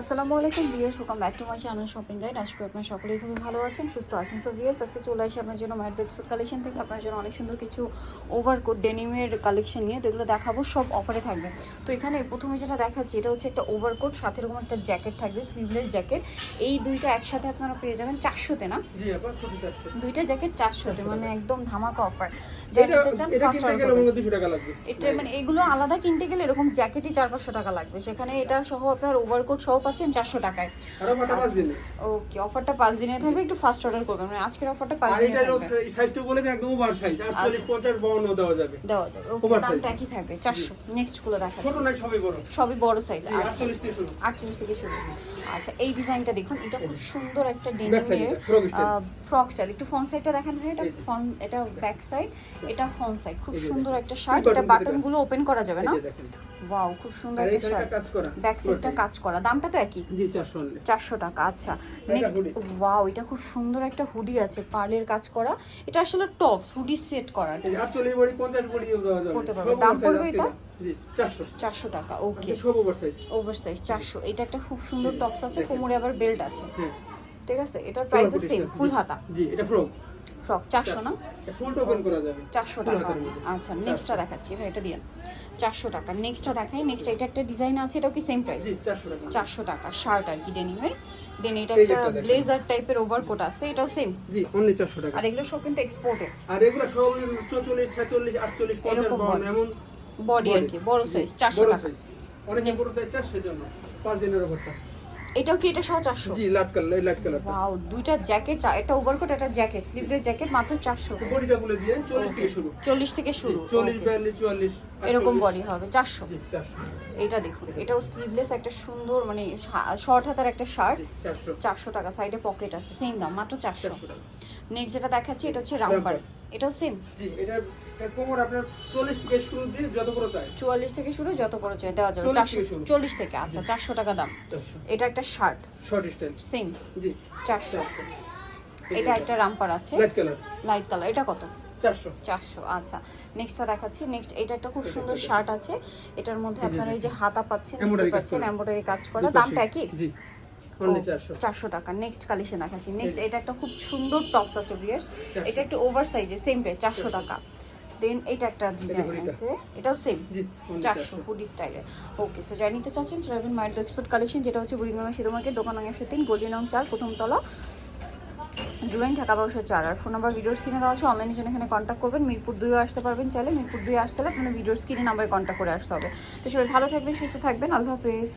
আসসালামু আলাইকুম viewers welcome back to my channel shopping guide আজকে আপনার সকলেই খুবই ভালো আছেন সুস্থ আছেন। সো ভিউয়ার্স আজকে চলে আসি আপনার জন্য মায়ের এক্সপোর্ট কালেকশন থেকে। আপনার জন্য অনেক সুন্দর কিছু ওভারকোট ডেনিমের কালেকশন নিয়ে। তো এগুলো দেখাবো সব অফারে থাকবে। তো এখানে প্রথমে যেটা দেখাচ্ছি এটা হচ্ছে একটা ওভারকোট সাথে এরকম একটা জ্যাকেট থাকবে স্লিভলেস জ্যাকেট এই দুইটা একসাথে আপনারা পেয়ে যাবেন চারশোতে না? দুইটা জ্যাকেট চারশোতে মানে একদম ধামাকা অফার চান মনে এটা মানে এগুলো আলাদা কিনতে গেলে এরকম জ্যাকেটই চার পাঁচশো টাকা লাগবে। সেখানে এটা সহ আপনার ওভারকোট সহ পাচ্ছেন চারশো টাকায়। দিনে। ওকে অফারটা পাঁচ দিনে থাকবে একটু ফাস্ট অর্ডার করবেন। মানে আজকের অফারটা পাঁচ দিনে থাকবে। সাইজটা বলে যে একদম ওভার সাইজ আটচল্লিশ পঞ্চাশ বাউন্ন দেওয়া যাবে। দেওয়া যাবে ওকে Oversize। একই থাকবে চারশো নেক্সটগুলো ছোট দেখাচ্ছি সবই বড়। সবই বড় সাইজ আচ্ছা। থেকে শুরু। আটচল্লিশ থেকে শুরু। আচ্ছা এই ডিজাইনটা দেখুন এটা খুব সুন্দর একটা ডেনিমের। ফ্রক স্টাইল একটু ফ্রন্ট সাইডটা দেখেন ভাই এটা ফ্রন্ট এটা ব্যাক সাইড এটা ফ্রন্ট সাইড খুব সুন্দর একটা শার্ট এটা বাটনগুলো ওপেন করা যাবে না? ওয়াও খুব সুন্দর একটা শার্ট কাজ করা ব্যাক সাইডটা কাজ করা। দামটা তো একই। জি চারশো অনলি চারশো টাকা আচ্ছা। নেক্সট। ওয়াও এটা খুব সুন্দর একটা হুডি আছে পার্লের কাজ করা। এটা আসলে টপ হুডি সেট করা। এই যে আটচল্লিশ বড়ি পঞ্চাশ বড়ি দেওয়া যাবে। করতে পারবে। দাম পড়বে এটা? চারশো। টাকা ওকে সব ওভার সাইজ চারশো। এটা একটা খুব সুন্দর টপস আছে কোমরে আবার বেল্ট আছে। হ্যাঁ। ঠিক আছে? এটার প্রাইসও সেম ফুল হাতা। জি এটা ফ্রক ফ্রক চারশো না? যাবে। চারশো টাকা। আচ্ছা নেক্সটটা দেখাচ্ছি। ভাই এটা দিয়ে চারশো টাকা। নেক্সটটা দেখাই। নেক্সট এটা একটা ডিজাইন আছে এটাও কি সেম প্রাইস চারশো টাকা। শার্ট আর কি ডেনিমের দেন এটা একটা ব্লেজার টাইপের ওভারকোট আছে এটাও সেম জি অনলি চারশো টাকা। আর এগুলো সব কিন্তু এক্সপোর্টেড আর এগুলো সব চৌচল্লিশ ছেচল্লিশ আটচল্লিশ পঞ্চাশ এরকম বাউন্ন বড়। এমন বডি আর কি বড় সাইজ চারশো বড় টাকা। size। অনেকে বড় সাইজ সেজন্য পাঁচ দিনের অফারটা এটাও কি এটা সহ চারশো? জি লাট কালার লাইট কালার ওয়াও দুইটা জ্যাকেট একটা ওভারকোট একটা জ্যাকেট স্লিভলেস জ্যাকেট মাত্র চারশো। বডিটা বলে দিয়ে চল্লিশ থেকে শুরু। চল্লিশ থেকে শুরু চল্লিশ Okay. বিয়াল্লিশ চুয়াল্লিশ এরকম আটচল্লিশ। বডি হবে চারশো। জি এটা দেখুন এটাও স্লিভলেস একটা সুন্দর মানে শর্ট হাতার একটা শার্ট চারশো। টাকা সাইডে পকেট আছে সেম দাম মাত্র চারশো। চারশো টাকা। নেক্সট যেটা দেখাচ্ছি এটা হচ্ছে রামপার এটাও সেম জি এটা কোমর আপনার চল্লিশ থেকে শুরু দিয়ে যত বড় চাই। চুয়াল্লিশ থেকে শুরু যত বড় চাই দেওয়া যাবে। 40 থেকে আচ্ছা চারশো টাকা দাম। এটা একটা শার্ট শর্ট স্টাইল সেম জি। চারশো। চারশো। এটা একটা রামপার আছে। লাইট কালার লাইট কালার এটা কত? চারশো। চারশো আচ্ছা। নেক্সটটা দেখাচ্ছি। নেক্সট এটা একটা খুব সুন্দর শার্ট আছে। এটার মধ্যে আপনারা এই যে হাতা পাচ্ছেন দেখতে কাজ পাচ্ছেন করা। এমব্রয়ডারি কাজ করা। দামটা কি জি। চারশো। টাকা। নেক্সট কালেকশন দেখাচ্ছি। নেক্সট এটা একটা খুব সুন্দর টপস আছে এটা একটু ওভার সাইজে সেম প্রাইস চারশো টাকা। দেন এটা একটা ডিজাইন hoodie-টা। আছে এটাও সেম চারশো হুডি স্টাইলের ওকে সো নিতে চাচ্ছেন চলে যাবেন মায়ের এক্সপোর্ট কালেকশন যেটা হচ্ছে বুড়িগঙ্গা সিধু মার্কেট দোকান একশো তিন গোল্ডি নং চার প্রথম তলা জুলাইন ঢাকা চার। আর ফোন নাম্বার স্ক্রিনে দেওয়া আছে অনলাইনের জন্য এখানে কন্ট্যাক্ট করবেন। মিরপুর দুইও আসতে পারবেন চাইলে। মিরপুর দুই আসতে হলে ভিডিওর স্ক্রিনে নাম্বারে কন্ট্যাক্ট করে আসতে হবে। তো সবাই ভালো থাকবেন সুস্থ থাকবেন। আল্লাহ হাফেজ।